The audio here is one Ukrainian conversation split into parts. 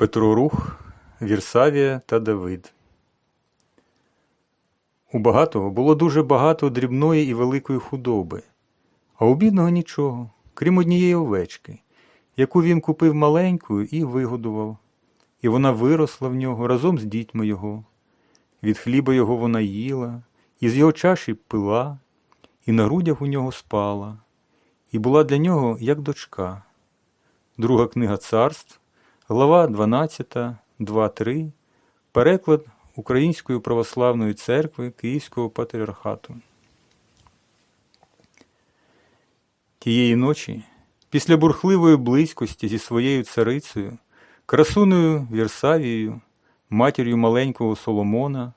Петро Рух, Вірсавія та Давид. У багатого було дуже багато дрібної і великої худоби, а у бідного нічого, крім однієї овечки, яку він купив маленькою і вигодував, і вона виросла в нього разом з дітьми його. Від хліба його вона їла, і з його чаші пила, і на грудях у нього спала, і була для нього як дочка. Друга книга царств, глава 12, 2-3, переклад Української православної церкви Київського патріархату. Тієї ночі, після бурхливої близькості зі своєю царицею, красуною Вірсавією, матір'ю маленького Соломона,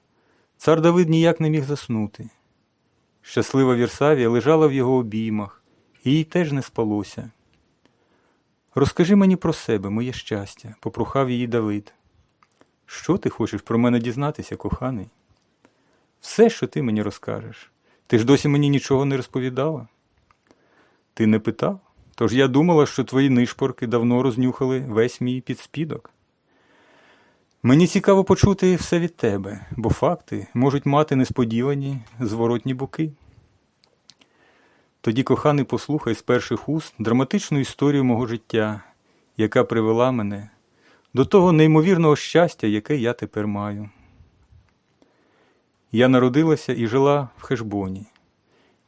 цар Давид ніяк не міг заснути. Щаслива Вірсавія лежала в його обіймах, і їй теж не спалося. Розкажи мені про себе, моє щастя, попрохав її Давид. Що ти хочеш про мене дізнатися, коханий? Все, що ти мені розкажеш. Ти ж досі мені нічого не розповідала. Ти не питав? Тож я думала, що твої нишпорки давно рознюхали весь мій підспідок. Мені цікаво почути все від тебе, бо факти можуть мати несподівані зворотні боки. Тоді, коханий, послухай з перших уст драматичну історію мого життя, яка привела мене до того неймовірного щастя, яке я тепер маю. Я народилася і жила в Хешбоні.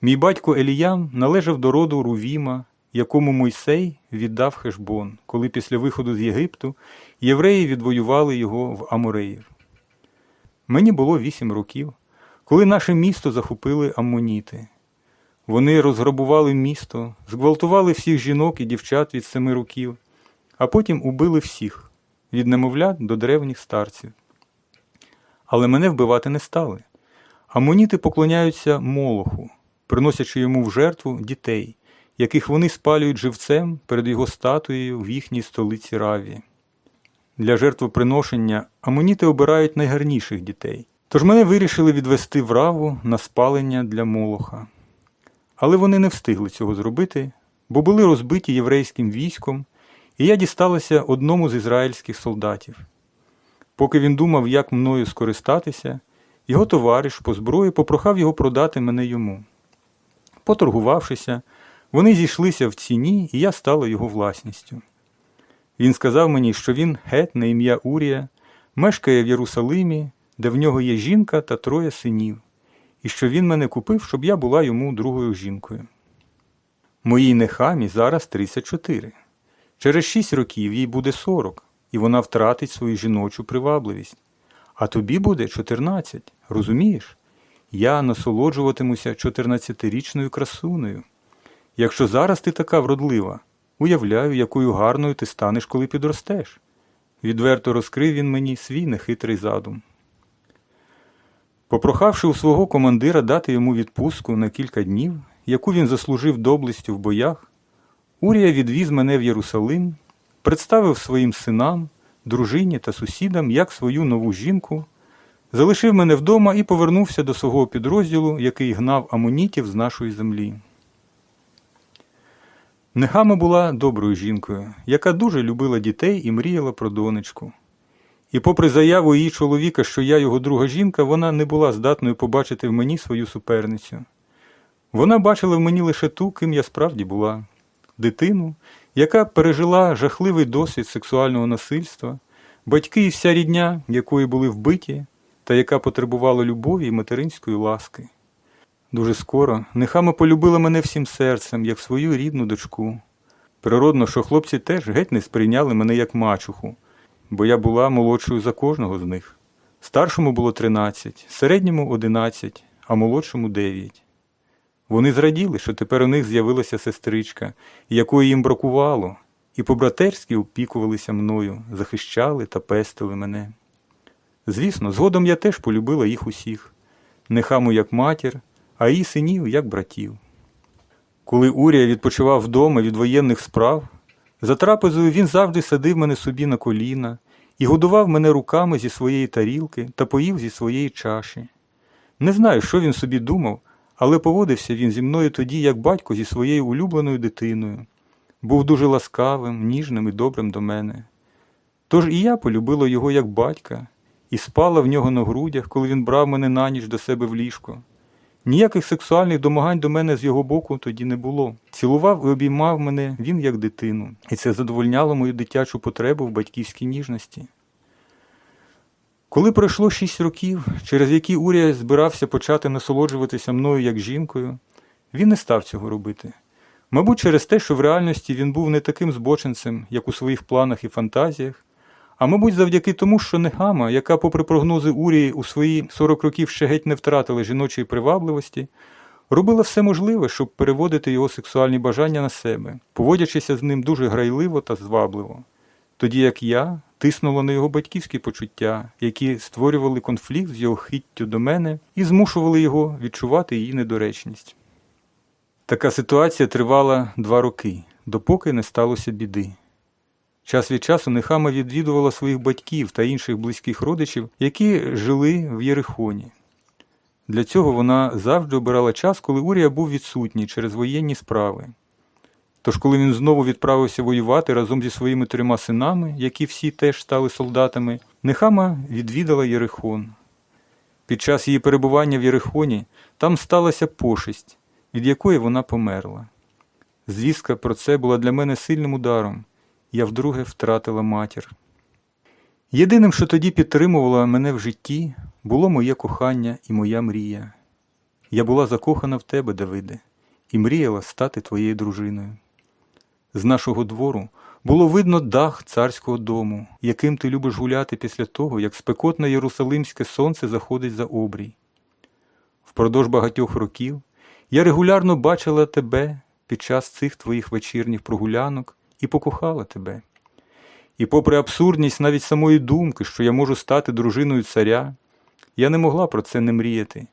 Мій батько Еліям належав до роду Рувіма, якому Мойсей віддав Хешбон, коли після виходу з Єгипту євреї відвоювали його в Амореїв. Мені було вісім років, коли наше місто захопили аммоніти. Вони розграбували місто, зґвалтували всіх жінок і дівчат від семи років, а потім убили всіх від немовлят до древніх старців. Але мене вбивати не стали. Амоніти поклоняються Молоху, приносячи йому в жертву дітей, яких вони спалюють живцем перед його статуєю в їхній столиці Раві. Для жертвоприношення амоніти обирають найгарніших дітей. Тож мене вирішили відвести в раву на спалення для Молоха. Але вони не встигли цього зробити, бо були розбиті єврейським військом, і я дісталася одному з ізраїльських солдатів. Поки він думав, як мною скористатися, його товариш по зброї попрохав його продати мене йому. Поторгувавшися, вони зійшлися в ціні, і я стала його власністю. Він сказав мені, що він гет на ім'я Урія, мешкає в Єрусалимі, де в нього є жінка та троє синів, і що він мене купив, щоб я була йому другою жінкою. Моїй нехамі зараз 34. Через шість років їй буде 40, і вона втратить свою жіночу привабливість. А тобі буде 14, розумієш? Я насолоджуватимуся 14-річною красунею. Якщо зараз ти така вродлива, уявляю, якою гарною ти станеш, коли підростеш. Відверто розкрив він мені свій нехитрий задум. Попрохавши у свого командира дати йому відпустку на кілька днів, яку він заслужив доблестю в боях, Урія відвіз мене в Єрусалим, представив своїм синам, дружині та сусідам як свою нову жінку, залишив мене вдома і повернувся до свого підрозділу, який гнав амонітів з нашої землі. Нехама була доброю жінкою, яка дуже любила дітей і мріяла про донечку. І, попри заяву її чоловіка, що я його друга жінка, вона не була здатною побачити в мені свою суперницю. Вона бачила в мені лише ту, ким я справді була дитину, яка пережила жахливий досвід сексуального насильства, батьки і вся рідня, якої були вбиті, та яка потребувала любові і материнської ласки. Дуже скоро Нехама полюбила мене всім серцем, як свою рідну дочку. Природно, що хлопці теж геть не сприйняли мене як мачуху, бо я була молодшою за кожного з них. Старшому було 13, середньому 11, а молодшому 9. Вони зраділи, що тепер у них з'явилася сестричка, якої їм бракувало, і по-братерськи опікувалися мною, захищали та пестили мене. Звісно, згодом я теж полюбила їх усіх нехаму як матір, а її синів як братів. Коли Урія відпочивав вдома від воєнних справ, за трапезою він завжди садив мене собі на коліна і годував мене руками зі своєї тарілки та поїв зі своєї чаші. Не знаю, що він собі думав, але поводився він зі мною тоді, як батько зі своєю улюбленою дитиною. Був дуже ласкавим, ніжним і добрим до мене. Тож і я полюбила його як батька, і спала в нього на грудях, коли він брав мене на ніч до себе в ліжко. Ніяких сексуальних домагань до мене з його боку тоді не було. Цілував і обіймав мене він як дитину, і це задовольняло мою дитячу потребу в батьківській ніжності. Коли пройшло шість років, через які Урія збирався почати насолоджуватися мною як жінкою, він не став цього робити. Мабуть, через те, що в реальності він був не таким збоченцем, як у своїх планах і фантазіях, а мабуть, завдяки тому, що Нехама, яка, попри прогнози Урії, у свої 40 років ще геть не втратила жіночої привабливості, робила все можливе, щоб переводити його сексуальні бажання на себе, поводячися з ним дуже грайливо та звабливо. Тоді як я тиснула на його батьківські почуття, які створювали конфлікт з його хиттю до мене і змушували його відчувати її недоречність. Така ситуація тривала два роки, допоки не сталося біди. Час від часу Нехама відвідувала своїх батьків та інших близьких родичів, які жили в Єрихоні. Для цього вона завжди обирала час, коли Урія був відсутній через воєнні справи. Тож, коли він знову відправився воювати разом зі своїми трьома синами, які всі теж стали солдатами, Нехама відвідала Єрихон. Під час її перебування в Єрихоні там сталася пошесть, від якої вона померла. Звістка про це була для мене сильним ударом. Я вдруге втратила матір. Єдиним, що тоді підтримувало мене в житті, було моє кохання і моя мрія. Я була закохана в тебе, Давиде, і мріяла стати твоєю дружиною. З нашого двору було видно дах царського дому, яким ти любиш гуляти після того, як спекотне єрусалимське сонце заходить за обрій. Впродовж багатьох років я регулярно бачила тебе під час цих твоїх вечірніх прогулянок і покохала тебе. І, попри абсурдність навіть самої думки, що я можу стати дружиною царя, я не могла про це не мріяти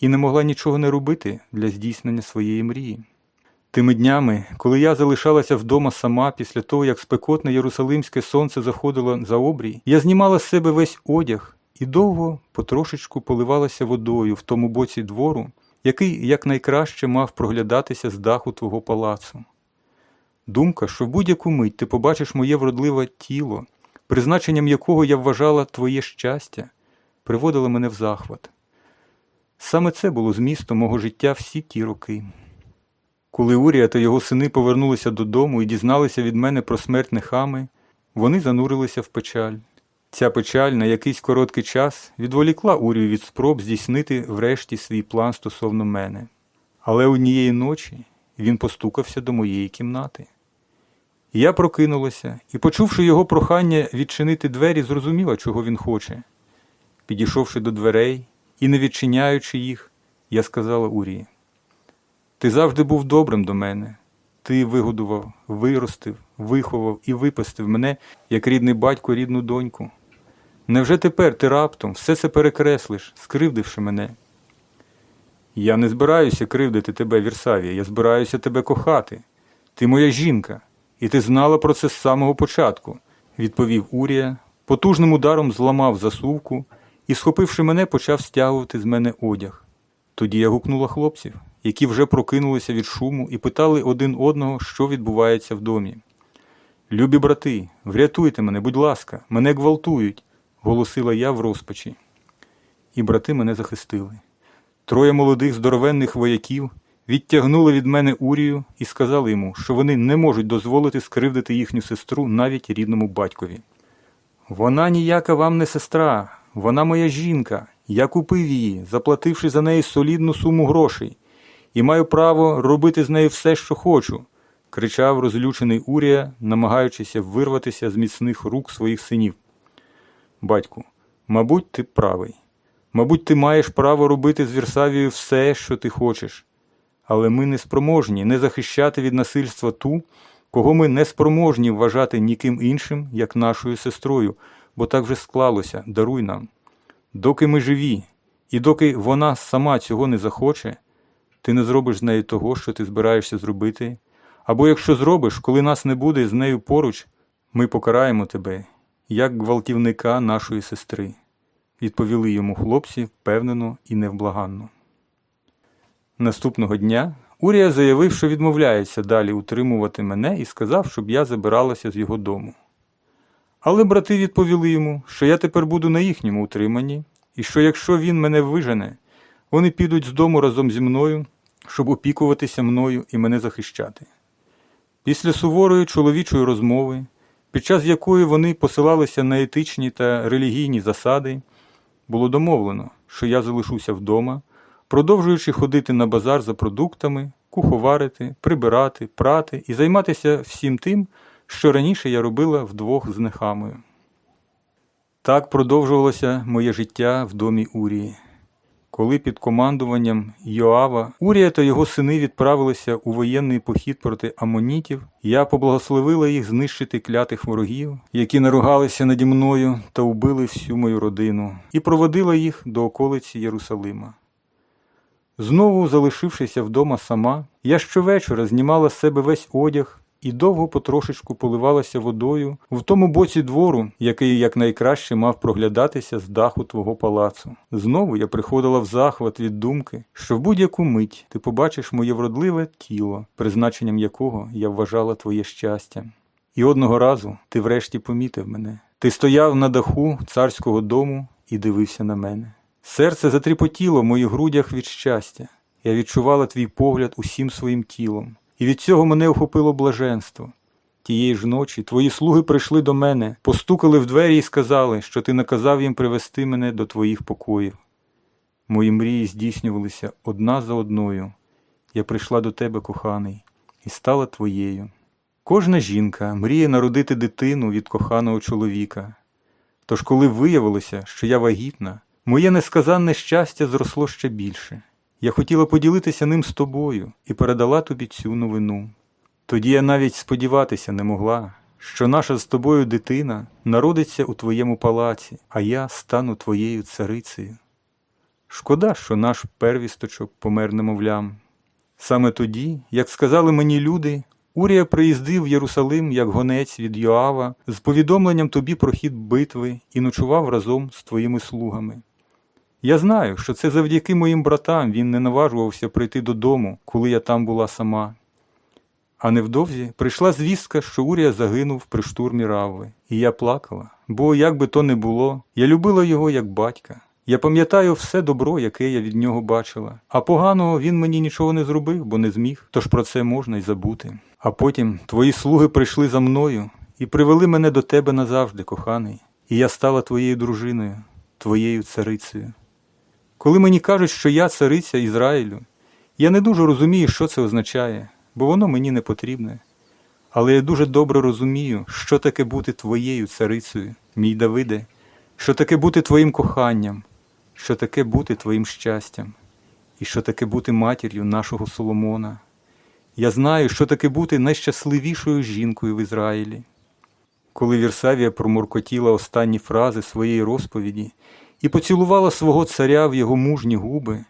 і не могла нічого не робити для здійснення своєї мрії. Тими днями, коли я залишалася вдома сама після того, як спекотне єрусалимське сонце заходило за обрій, я знімала з себе весь одяг і довго потрошечку поливалася водою в тому боці двору, який якнайкраще мав проглядатися з даху твого палацу. Думка, що в будь-яку мить ти побачиш моє вродливе тіло, призначенням якого я вважала твоє щастя, приводила мене в захват. Саме це було змістом мого життя всі ті роки. Коли Урія та його сини повернулися додому і дізналися від мене про смерть Нехами, вони занурилися в печаль. Ця печаль на якийсь короткий час відволікла Урію від спроб здійснити врешті свій план стосовно мене. Але однієї ночі він постукався до моєї кімнати. Я прокинулася і, почувши його прохання відчинити двері, зрозуміла, чого він хоче. Підійшовши до дверей і не відчиняючи їх, я сказала Урії. Ти завжди був добрим до мене. Ти вигодував, виростив, виховав і випустив мене, як рідний батько, рідну доньку. Невже тепер ти раптом все це перекреслиш, скривдивши мене? Я не збираюся кривдити тебе, Вірсавія, я збираюся тебе кохати. Ти моя жінка, і ти знала про це з самого початку, відповів Урія, потужним ударом зламав засувку і, схопивши мене, почав стягувати з мене одяг. Тоді я гукнула хлопців, які вже прокинулися від шуму і питали один одного, що відбувається в домі. Любі брати, врятуйте мене, будь ласка, мене гвалтують, голосила я в розпачі. І брати мене захистили. Троє молодих здоровенних вояків відтягнули від мене Урію і сказали йому, що вони не можуть дозволити скривдити їхню сестру навіть рідному батькові. Вона ніяка вам не сестра, вона моя жінка. Я купив її, заплативши за неї солідну суму грошей, і маю право робити з нею все, що хочу, кричав розлючений Урія, намагаючися вирватися з міцних рук своїх синів. Батьку, мабуть, ти правий. Мабуть, ти маєш право робити з Вірсавією все, що ти хочеш. Але ми не спроможні не захищати від насильства ту, кого ми не спроможні вважати ніким іншим, як нашою сестрою, бо так вже склалося, даруй нам. Доки ми живі, і доки вона сама цього не захоче, ти не зробиш з нею того, що ти збираєшся зробити. Або якщо зробиш, коли нас не буде з нею поруч, ми покараємо тебе, як гвалтівника нашої сестри, відповіли йому хлопці впевнено і невблаганно. Наступного дня Урія заявив, що відмовляється далі утримувати мене і сказав, щоб я забиралася з його дому. Але брати відповіли йому, що я тепер буду на їхньому утриманні, і що якщо він мене вижене, вони підуть з дому разом зі мною, щоб опікуватися мною і мене захищати. Після суворої чоловічої розмови, під час якої вони посилалися на етичні та релігійні засади, було домовлено, що я залишуся вдома, продовжуючи ходити на базар за продуктами, куховарити, прибирати, прати і займатися всім тим, що раніше я робила вдвох з Нехамою. Так продовжувалося моє життя в домі Урії. Коли під командуванням Йоава Урія та його сини відправилися у воєнний похід проти амонітів, я поблагословила їх знищити клятих ворогів, які наругалися наді мною та убили всю мою родину, і проводила їх до околиці Єрусалима. Знову, залишившися вдома сама, я щовечора знімала з себе весь одяг і довго потрошечку поливалася водою в тому боці двору, який якнайкраще мав проглядатися з даху твого палацу. Знову я приходила в захват від думки, що в будь-яку мить ти побачиш моє вродливе тіло, призначенням якого я вважала твоє щастя. І одного разу ти врешті помітив мене. Ти стояв на даху царського дому і дивився на мене. Серце затріпотіло в моїх грудях від щастя. Я відчувала твій погляд усім своїм тілом, і від цього мене охопило блаженство. Тієї ж ночі твої слуги прийшли до мене, постукали в двері і сказали, що ти наказав їм привести мене до твоїх покоїв. Мої мрії здійснювалися одна за одною. Я прийшла до тебе, коханий, і стала твоєю. Кожна жінка мріє народити дитину від коханого чоловіка. Тож, коли виявилося, що я вагітна, моє несказанне щастя зросло ще більше. Я хотіла поділитися ним з тобою і передала тобі цю новину. Тоді я навіть сподіватися не могла, що наша з тобою дитина народиться у твоєму палаці, а я стану твоєю царицею. Шкода, що наш первісточок помер немовлям. Саме тоді, як сказали мені люди, Урія приїздив в Єрусалим як гонець від Йоава з повідомленням тобі про хід битви і ночував разом з твоїми слугами. Я знаю, що це завдяки моїм братам він не наважувався прийти додому, коли я там була сама. А невдовзі прийшла звістка, що Урія загинув при штурмі Равви, і я плакала, бо, як би то не було, я любила його як батька. Я пам'ятаю все добро, яке я від нього бачила, а поганого він мені нічого не зробив, бо не зміг, тож про це можна й забути. А потім твої слуги прийшли за мною і привели мене до тебе назавжди, коханий, і я стала твоєю дружиною, твоєю царицею. Коли мені кажуть, що я цариця Ізраїлю, я не дуже розумію, що це означає, бо воно мені не потрібне. Але я дуже добре розумію, що таке бути твоєю царицею, мій Давиде, що таке бути твоїм коханням, що таке бути твоїм щастям, і що таке бути матір'ю нашого Соломона. Я знаю, що таке бути найщасливішою жінкою в Ізраїлі. Коли Вірсавія промуркотіла останні фрази своєї розповіді і поцілувала свого царя в його мужні губи,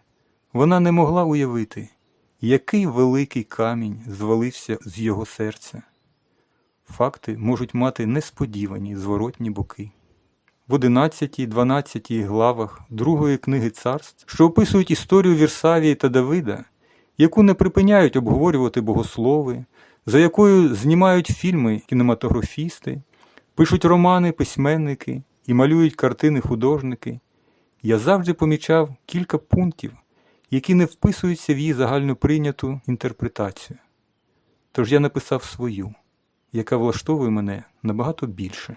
вона не могла уявити, який великий камінь звалився з його серця. Факти можуть мати несподівані зворотні боки. В 11-12 главах другої книги царств, що описують історію Вірсавії та Давида, яку не припиняють обговорювати богослови, за якою знімають фільми кінематографісти, пишуть романи письменники і малюють картини художники, я завжди помічав кілька пунктів, які не вписуються в її загально прийняту інтерпретацію. Тож я написав свою, яка влаштовує мене набагато більше.